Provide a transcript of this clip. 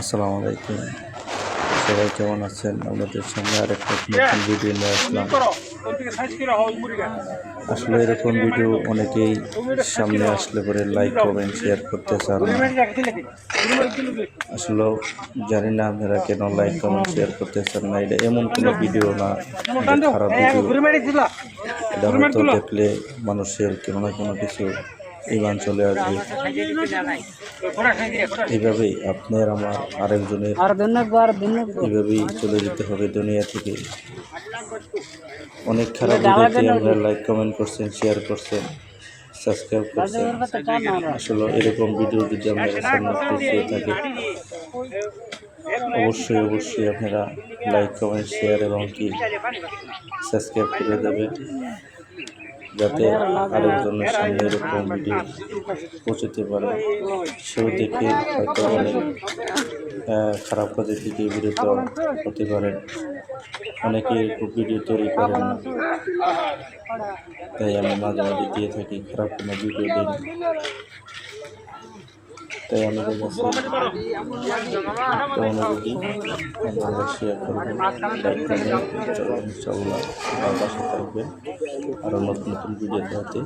আসসালামু আলাইকুম। সবাই কেমন আছেন? আমাদের সামনে আর নতুন ভিডিও নিয়ে আসলাম। আসলে এরকম ভিডিও অনেকেই সামনে আসলে পরে লাইক কমেন্ট শেয়ার করতে চান আসলে জানি না আপনারা কেন লাইক কমেন্ট শেয়ার করতে চান না। এটা এমন কোনো ভিডিও না খারাপ ভিডিও এটা হয়তো দেখলে মানুষের কোনো না কোনো কিছু ইমান চলে আসবে এইভাবেই আপনার আমার আরেকজনের এভাবেই চলে যেতে হবে দুনিয়া থেকে। অনেক খারাপ ভিডিওতে আপনারা লাইক কমেন্ট করছেন শেয়ার করছেন সাবস্ক্রাইব করছেন। আসলে এরকম ভিডিও যদি আপনারা সামনে পেয়ে থাকে অবশ্যই অবশ্যই আপনারা লাইক কমেন্ট শেয়ার এবং কি সাবস্ক্রাইব করে দেবেন। যাতে আরেকজনের সামনে এরকম ভিডিও পৌঁছতে পারে। সেও দেখে হয়তো অনেক খারাপ কাজের দিকে বিরত হতে পারেন। অনেকে ভিডিও তৈরি করেন না। তাই আমি মাঝে মাঝে দিয়ে থাকি, খারাপ কোনো ভিডিও দিই। তাই আমাদের কাছে শেয়ার করবেন আমার পাশে থাকবেন আরও নতুন নতুন ভিডিও দেখাতে